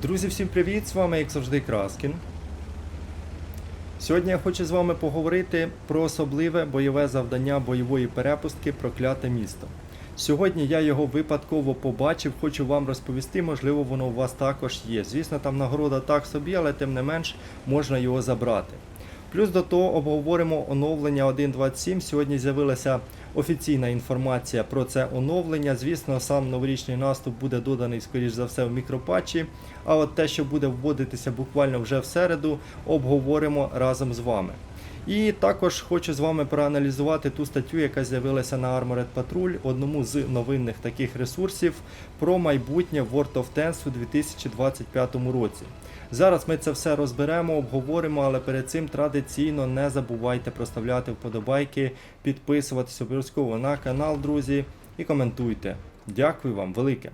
Друзі, всім привіт! З вами, як завжди, Краскін. Сьогодні я хочу з вами поговорити про особливе бойове завдання бойової перепустки Прокляте місто. Сьогодні я його випадково побачив, хочу вам розповісти, можливо, воно у вас також є. Звісно, там нагорода так собі, але тим не менш можна його забрати. Плюс до того обговоримо оновлення 1.27. Сьогодні з'явилася офіційна інформація про це оновлення. Звісно, сам новорічний наступ буде доданий, скоріш за все, в мікропатчі. А от те, що буде вводитися буквально вже в середу, обговоримо разом з вами. І також хочу з вами проаналізувати ту статтю, яка з'явилася на Armored Patrol, одному з новинних таких ресурсів про майбутнє World of Tanks у 2025 році. Зараз ми це все розберемо, обговоримо, але перед цим традиційно не забувайте проставляти вподобайки, підписуватися обов'язково на канал, друзі, і коментуйте. Дякую вам велике.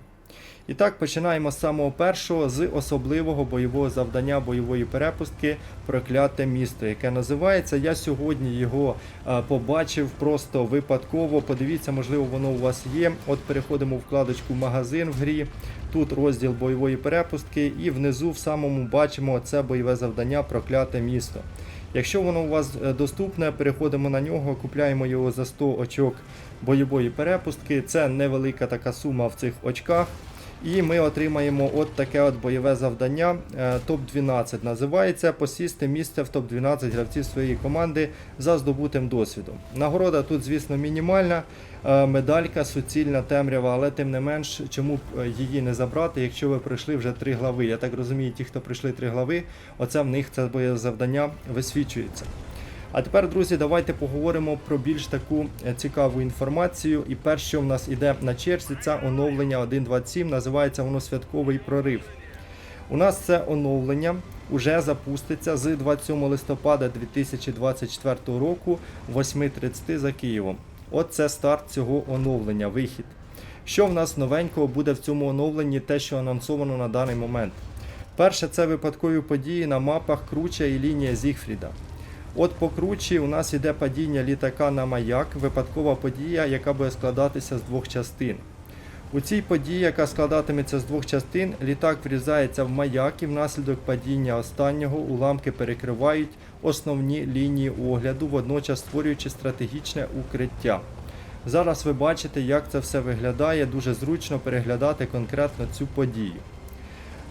І так, починаємо з самого першого з особливого бойового завдання бойової перепустки Прокляте місто, яке називається. Я сьогодні його е, побачив просто випадково. Подивіться, можливо, воно у вас є. От переходимо в вкладочку Магазин в грі. Тут розділ бойової перепустки, і внизу в самому бачимо це бойове завдання Прокляте місто. Якщо воно у вас е, доступне, переходимо на нього, купляємо його за 100 очок бойової перепустки. Це невелика така сума в цих очках. І ми отримаємо от таке от бойове завдання. е, Топ-12 називається посісти місце в топ-12 гравців своєї команди за здобутим досвідом. Нагорода тут, звісно, мінімальна. е, Медалька суцільна темрява, але тим не менш, чому б е, її не забрати, якщо ви пройшли вже три глави. Я так розумію, ті, хто пройшли три глави, оце в них це бойове завдання висвічується. А тепер, друзі, давайте поговоримо про більш таку е, цікаву інформацію. І перше, що в нас іде на черзі, це оновлення 1.27, називається воно святковий прорив. У нас це оновлення вже запуститься з 27 листопада 2024 року 8.30 за Києвом. От це старт цього оновлення, вихід. Що в нас новенького буде в цьому оновленні, те, що анонсовано на даний момент? Перше, це випадкові події на мапах Круча і лінія Зігфріда. От по кручі у нас іде падіння літака на маяк, випадкова подія, яка буде складатися з двох частин. У цій події, яка складатиметься з двох частин, літак врізається в маяк і внаслідок падіння останнього уламки перекривають основні лінії огляду, водночас створюючи стратегічне укриття. Зараз ви бачите, як це все виглядає, дуже зручно переглядати конкретно цю подію.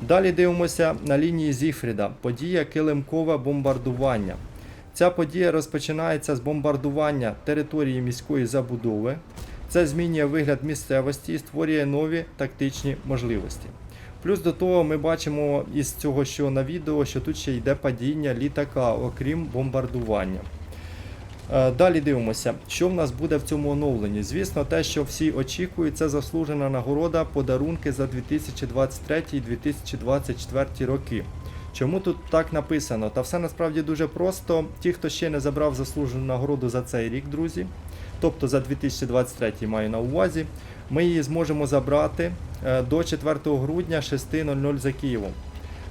Далі дивимося на лінії Зіфріда. Подія килимкове бомбардування. Ця подія розпочинається з бомбардування території міської забудови. Це змінює вигляд місцевості і створює нові тактичні можливості. Плюс до того ми бачимо із цього, що на відео, що тут ще йде падіння літака, окрім бомбардування. Е, Далі дивимося, що в нас буде в цьому оновленні. Звісно, те, що всі очікують, це заслужена нагорода, подарунки за 2023 і 2024 роки. Чому тут так написано? Та все насправді дуже просто. Ті, хто ще не забрав заслужену нагороду за цей рік, друзі, тобто за 2023 маю на увазі, ми її зможемо забрати е, до 4 грудня 6.00 за Києвом.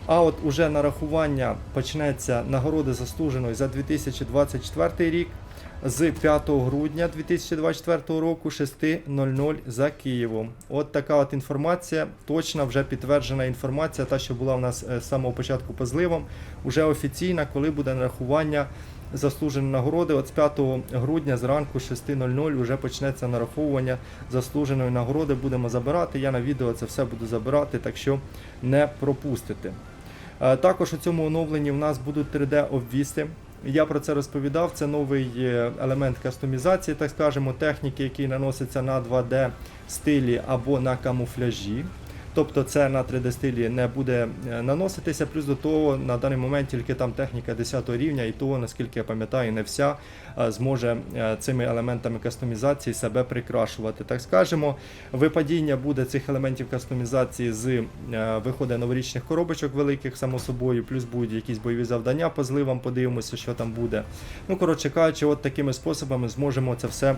А от уже нарахування почнеться нагороди заслуженої за 2024 рік з 5 грудня 2024 року 6.00 за Києвом. От така от інформація, точна вже підтверджена інформація, та що була в нас е, з самого початку по зливам, уже офіційна, коли буде нарахування заслуженої нагороди. От з 5 грудня зранку 6.00 вже почнеться нараховування заслуженої нагороди. Будемо забирати. Я на відео це все буду забирати, так що не пропустите. Е, Також у цьому оновленні в нас будуть 3D-обвіси. Я про це розповідав. Це новий е, елемент кастомізації, так скажемо, техніки, який наноситься на 2D стилі або на камуфляжі. Тобто це на 3D стилі не буде е, наноситися. Плюс до того на даний момент тільки там техніка 10 рівня, і того, наскільки я пам'ятаю, не вся е, зможе е, цими елементами кастомізації себе прикрашувати. Так скажемо, випадіння буде цих елементів кастомізації з виходу новорічних коробочок великих, само собою, плюс будуть якісь бойові завдання по зливам, подивимося, що там буде. Ну, коротше кажучи, от такими способами зможемо це все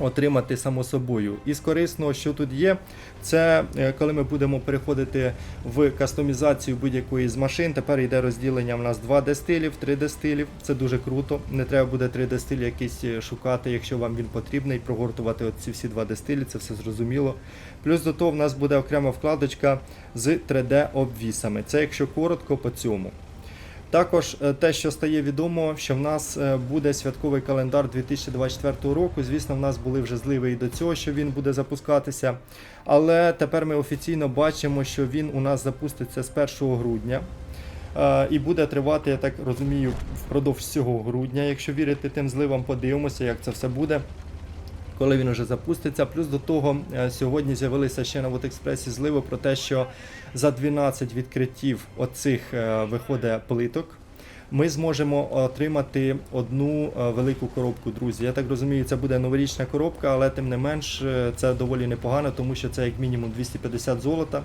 отримати само собою. І з корисного, що тут є, це е, коли ми будемо переходити в кастомізацію будь-якої з машин. Тепер йде розділення в нас 2D стилів, 3D стилів. Це дуже круто. Не треба буде 3D стиль якийсь е, шукати, якщо вам він потрібний, прогортувати от ці всі 2D стилі, це все зрозуміло. Плюс до того в нас буде окрема вкладочка з 3D обвісами. Це якщо коротко по цьому. Також е, те, що стає відомо, що в нас е, буде святковий календар 2024 року. Звісно, в нас були вже зливи і до цього, що він буде запускатися. Але тепер ми офіційно бачимо, що він у нас запуститься з 1 грудня. Е, І буде тривати, я так розумію, впродовж всього грудня. Якщо вірити тим зливам, подивимося, як це все буде. Коли він вже запуститься, плюс до того е, сьогодні з'явилися ще на Вотекспресі зливи про те, що за 12 відкриттів оцих е, виходить плиток. Ми зможемо отримати одну е, велику коробку, друзі. Я так розумію, це буде новорічна коробка, але тим не менш це доволі непогано, тому що це як мінімум 250 золота.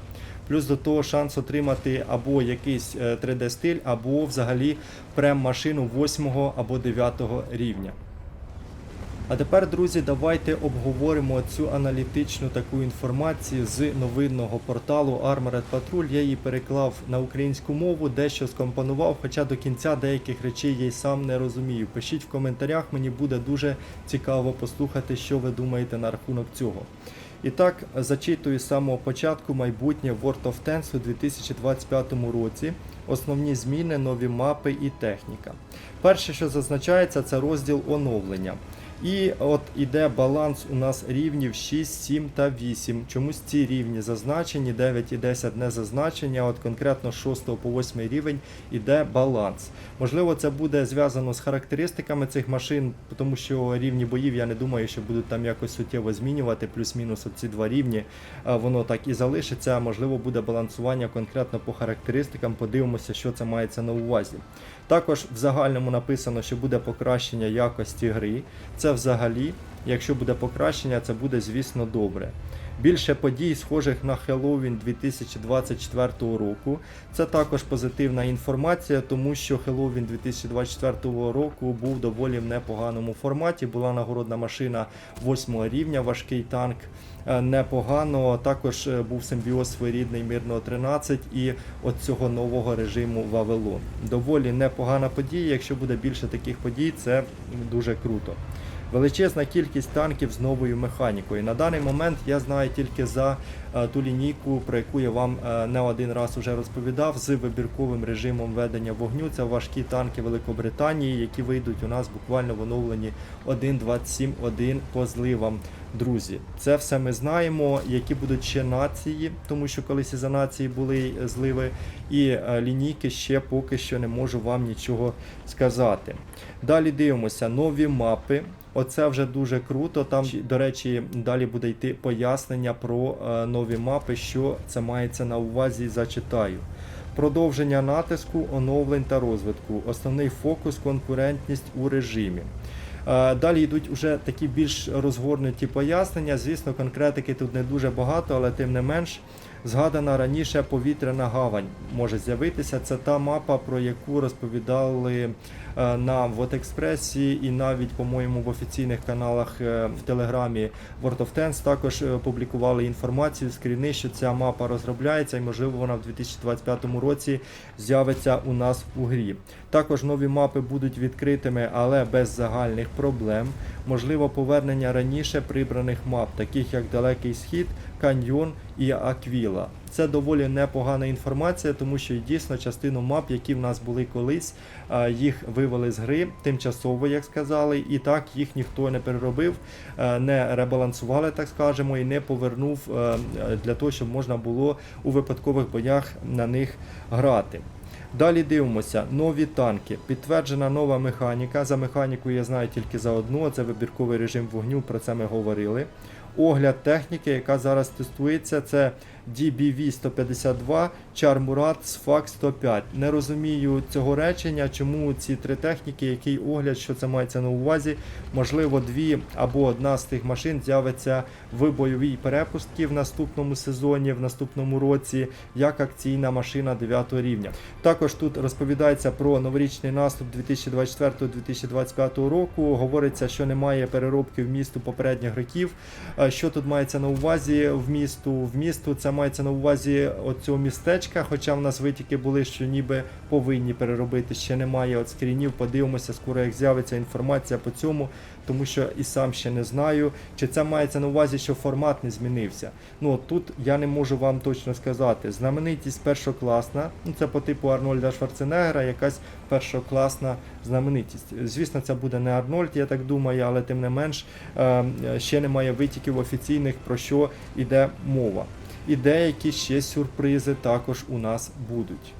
Плюс до того шанс отримати або якийсь е, 3D стиль, або взагалі прем-машину 8 або 9 рівня. А тепер, друзі, давайте обговоримо цю аналітичну таку інформацію з новинного порталу Armored Patrol. Я її переклав на українську мову, дещо скомпонував, хоча до кінця деяких речей я й сам не розумію. Пишіть в коментарях, мені буде дуже цікаво послухати, що ви думаєте на рахунок цього. І так, зачитую з самого початку майбутнє World of Tanks у 2025 році. Основні зміни, нові мапи і техніка. Перше, що зазначається, це розділ оновлення. І от іде баланс у нас рівнів 6, 7 та 8. Чомусь ці рівні зазначені, 9 і 10 не зазначені, а от конкретно з 6 по 8 рівень іде баланс. Можливо, це буде зв'язано з характеристиками цих машин, тому що рівні боїв я не думаю, що будуть там якось суттєво змінювати, плюс-мінус ці два рівні. Воно так і залишиться. Можливо, буде балансування конкретно по характеристикам. Подивимося, що це мається на увазі. Також в загальному написано, що буде покращення якості гри. Взагалі, якщо буде покращення, це буде, звісно, добре. Більше подій, схожих на Хеллоуін 2024 року. Це також позитивна інформація, тому що Хеллоуін 2024 року був доволі в непоганому форматі. Була нагородна машина 8 рівня, важкий танк. Е, Непогано також е, був симбіоз своєрідний мирного 13 і от цього нового режиму Вавилон. Доволі непогана подія. Якщо буде більше таких подій, це дуже круто. Величезна кількість танків з новою механікою. На даний момент я знаю тільки за е, ту лінійку, про яку я вам е, не один раз уже розповідав, з вибірковим режимом ведення вогню. Це важкі танки Великобританії, які вийдуть у нас буквально в оновленні 1.27.1 по зливам. Друзі, це все ми знаємо, які будуть ще нації, тому що колись і за нації були е, зливи, і е, лінійки ще поки що не можу вам нічого сказати. Далі дивимося нові мапи. Оце вже дуже круто. Там, до речі, далі буде йти пояснення про е, нові мапи, що це мається на увазі. Зачитаю. Продовження натиску, оновлень та розвитку. Основний фокус конкурентність у режимі. Е, Далі йдуть вже такі більш розгорнуті пояснення. Звісно, конкретики тут не дуже багато, але тим не менш згадана раніше повітряна гавань може з'явитися. Це та мапа, про яку розповідали е, на Вотекспресі і навіть, по-моєму, в офіційних каналах е, в Телеграмі World of Tanks також е, публікували інформацію скріни, що ця мапа розробляється і, можливо, вона в 2025 році з'явиться у нас у грі. Також нові мапи будуть відкритими, але без загальних проблем. Можливо, повернення раніше прибраних мап, таких як Далекий Схід, Каньйон і Аквіла. Це доволі непогана інформація, тому що дійсно частину мап, які в нас були колись, їх вивели з гри тимчасово, як сказали, і так їх ніхто не переробив, не ребалансували, так скажемо, і не повернув для того, щоб можна було у випадкових боях на них грати. Далі дивимося, нові танки. Підтверджена нова механіка. За механіку я знаю тільки за одну, це вибірковий режим вогню, про це ми говорили. Огляд техніки, яка зараз тестується, це DBV 152, Char Murat Sfax 105. Не розумію цього речення, чому ці три техніки, який огляд, що це мається на увазі. Можливо, дві або одна з тих машин з'явиться в бойовій перепустці в наступному сезоні, в наступному році, як акційна машина 9 рівня. Також тут розповідається про новорічний наступ 2024-2025 року. Говориться, що немає переробки в місту попередніх років. Е, Що тут мається на увазі в місту? В місту це мається на увазі оцього містечка, хоча в нас витіки були, що ніби повинні переробити. Ще немає от скрінів. Подивимося, скоро як з'явиться інформація по цьому, тому що і сам ще не знаю, чи це мається на увазі, що формат не змінився. Ну от тут я не можу вам точно сказати. Знаменитість першокласна, ну це по типу Арнольда Шварценеггера, якась першокласна знаменитість. Звісно, це буде не Арнольд, я так думаю, але тим не менш е, ще немає витіків офіційних про що йде мова. І деякі ще сюрпризи також у нас будуть.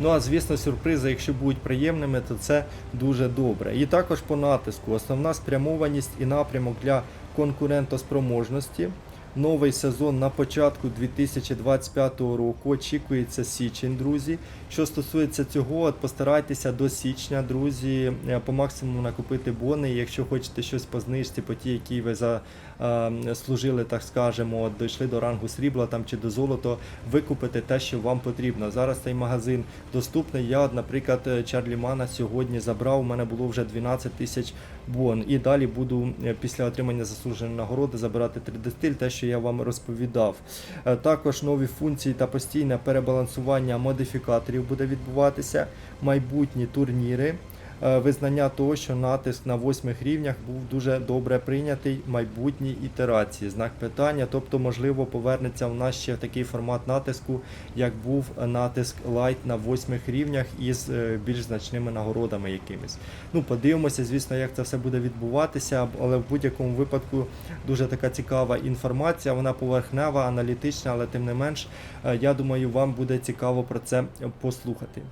Ну а звісно, сюрпризи, якщо будуть приємними, то це дуже добре. І також по натиску. Основна спрямованість і напрямок для конкурентоспроможності. Новий сезон на початку 2025 року. Очікується січень, друзі. Що стосується цього, от постарайтеся до січня, друзі, е, по максимуму накупити бони. Якщо хочете щось по знижці, по ті, які ви за, е, так скажемо, дійшли до рангу срібла там чи до золота, викупити те, що вам потрібно. Зараз цей магазин доступний. Я, наприклад, е, Чарлі Мана сьогодні забрав. У мене було вже 12 тисяч бон. І далі буду після отримання заслуженої нагороди забирати 3D-стиль, те, що я вам розповідав. Е, Також нові функції та постійне перебалансування модифікаторів буде відбуватися, майбутні турніри. Е, Визнання того, що натиск на восьмих рівнях був дуже добре прийнятий в майбутній ітерації. Знак питання, тобто, можливо, повернеться в нас ще такий формат натиску, як був натиск Light на восьмих рівнях із е, більш значними нагородами якимись. Ну, подивимося, звісно, як це все буде відбуватися, але в будь-якому випадку дуже така цікава інформація. Вона поверхнева, аналітична, але тим не менш, е, я думаю, вам буде цікаво про це послухати.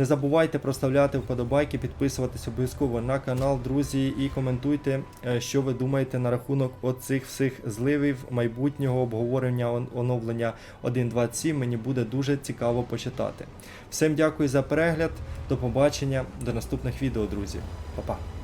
Не забувайте проставляти вподобайки, підписуватись обов'язково на канал, друзі, і коментуйте, е, що ви думаєте на рахунок оцих всіх зливів майбутнього обговорення оновлення 1.27. Мені буде дуже цікаво почитати. Всім дякую за перегляд. До побачення, до наступних відео, друзі. Па-па.